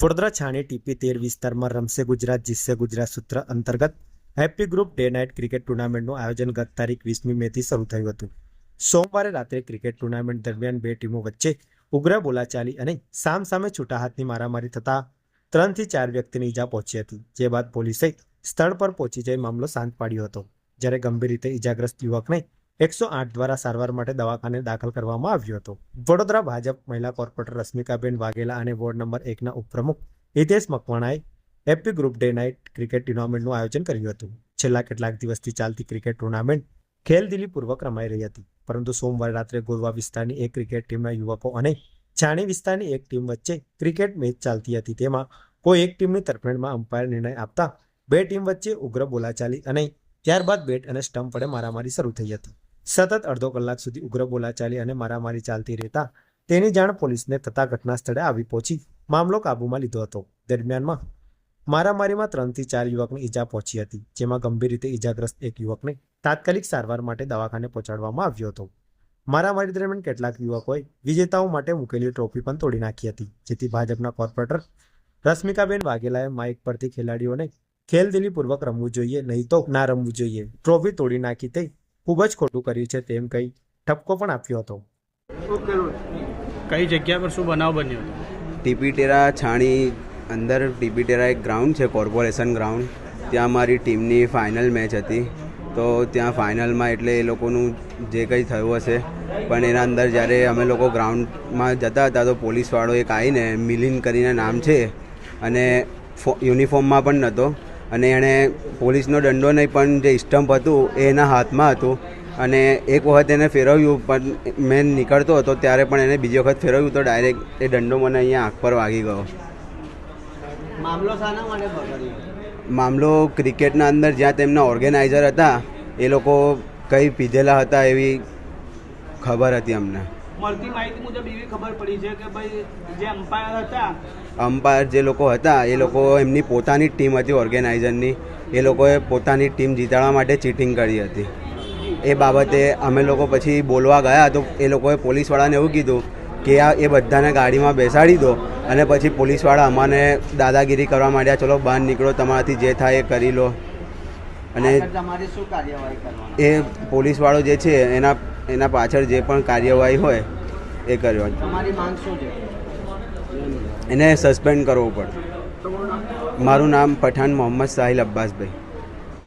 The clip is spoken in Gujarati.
વડોદરા છાણી ટીપી તેર વિસ્તારમાં રમશે ગુજરાત, જીતશે ગુજરાત સૂત્ર અંતર્ગત. Happy group day night cricket ટુર્નામેન્ટનું આયોજન ગત તારીખ વીસમી મેથી શરૂ થયું હતું. સોમવારે રાત્રે ક્રિકેટ ટુર્નામેન્ટ દરમિયાન બે ટીમો વચ્ચે ઉગ્ર બોલાચાલી અને સામસામે છૂટા હાથની મારામારી થતા ત્રણથી ચાર વ્યક્તિની ઈજા પહોંચી હતી, જે બાદ પોલીસે સ્થળ પર પહોંચી જઈ મામલો શાંત પાડ્યો હતો. જ્યારે ગંભીર રીતે ઈજાગ્રસ્ત યુવકને એકસો આઠ દ્વારા સારવાર માટે દવાખાને દાખલ કરવામાં આવ્યો હતો. વડોદરા ભાજપ મહિલા કોર્પોરેટર રશ્મિકાબેન વાઘેલા અને વોર્ડ નંબર એકના ઉપપ્રમુખ Hitesh મકવાણાએ happy group day night cricket ટુર્નામેન્ટનું આયોજન કર્યું હતું. છેલ્લા કેટલાક દિવસથી ચાલતી ક્રિકેટ ટુર્નામેન્ટ ખેલદિલીપૂર્વક રમાઈ રહી હતી. પરંતુ સોમવારે રાત્રે ગોરવા વિસ્તારની એક ક્રિકેટ ટીમના યુવકો અને છાણી વિસ્તારની એક ટીમ વચ્ચે ક્રિકેટ મેચ ચાલતી હતી. તેમાં કોઈ એક ટીમની તરફેણમાં અમ્પાયર નિર્ણય આપતા બે ટીમ વચ્ચે ઉગ્ર બોલાચાલી અને ત્યારબાદ બેટ અને સ્ટમ્પ વડે મારામારી શરૂ થઈ હતી. સતત અડધો કલાક સુધી ઉગ્ર બોલાચાલી અને મારામારી ચાલતી રહેતા તેની જાણ પોલીસને થતા ઘટના સ્થળે આવી પહોંચી મામલો કાબૂમાં લીધો હતો. દરમિયાનમાં મારામારીમાં ત્રણથી ચાર યુવકને ઈજા પહોંચી હતી, જેમાં ગંભીર રીતે ઈજાગ્રસ્ત એક યુવકને તાત્કાલિક સારવાર માટે દવાખાને પહોંચાડવામાં આવ્યો હતો. મારામારી દરમિયાન કેટલાક યુવકોએ વિજેતાઓ માટે મૂકેલી ટ્રોફી પણ તોડી નાખી હતી, જેથી ભાજપના કોર્પોરેટર રશ્મિકાબેન વાઘેલાએ માઇક પરથી ખેલાડીઓને ખેલદિલીપૂર્વક રમવું જોઈએ, નહીં તો ના રમવું જોઈએ. ટ્રોફી તોડી નાખી તે ખૂબ જ ખોટું કર્યું છે તેમ કહી ઠપકો પણ આપ્યો હતો. કઈ જગ્યા પર શું બનાવ બન્યો ટીપીટેરા છાણી અંદર ટીપીટેરા એક ગ્રાઉન્ડ છે કોર્પોરેશન ગ્રાઉન્ડ. ત્યાં મારી ટીમની ફાઇનલ મેચ હતી. તો ત્યાં ફાઇનલમાં એટલે એ લોકોનું જે કંઈ થયું હશે પણ એના અંદર જ્યારે અમે લોકો ગ્રાઉન્ડમાં જતા હતા તો પોલીસવાળો એક આવીને મિલિન કરીને નામ છે અને ફો યુનિફોર્મમાં પણ નહોતો. અને એણે પોલીસનો દંડો નહીં પણ જે સ્ટમ્પ હતું એ એના હાથમાં હતું. અને એક વખત એને ફેરવ્યું પણ મેં નીકળતો હતો ત્યારે પણ એને બીજી વખત ફેરવ્યું તો ડાયરેક્ટ એ દંડો મને અહીંયા આંખ પર વાગી ગયો. મામલો શાના માટે બગડ્યો? મામલો ક્રિકેટના અંદર જ્યાં તેમના ઓર્ગેનાઇઝર હતા એ લોકો કંઈ પીધેલા હતા એવી ખબર હતી અમને. મળતી માહિતી મુજબ એવી ખબર પડી છે કે ભાઈ જે અમ્પાયર હતા અમ્પાયર જે લોકો હતા એ લોકો એમની પોતાની ટીમ હતી ઓર્ગેનાઇઝરની એ લોકોએ પોતાની ટીમ જીતાડવા માટે ચીટિંગ કરી હતી. એ બાબતે અમે લોકો પછી બોલવા ગયા તો એ લોકોએ પોલીસવાળાને એવું કીધું કે આ એ બધાને ગાડીમાં બેસાડી દો અને પછી પોલીસવાળા અમાને દાદાગીરી કરવા માંડ્યા ચલો બહાર નીકળો તમારાથી જે થાય એ કરી લો. અને શું કાર્યવાહી એ પોલીસવાળો જે છે એના એના પાછળ જે પણ કાર્યવાહી હોય એ કર્યો. એને સસ્પેન્ડ કરવો પડે. મારું નામ પઠાણ મોહમ્મદ સાહિલ અબ્બાસભાઈ.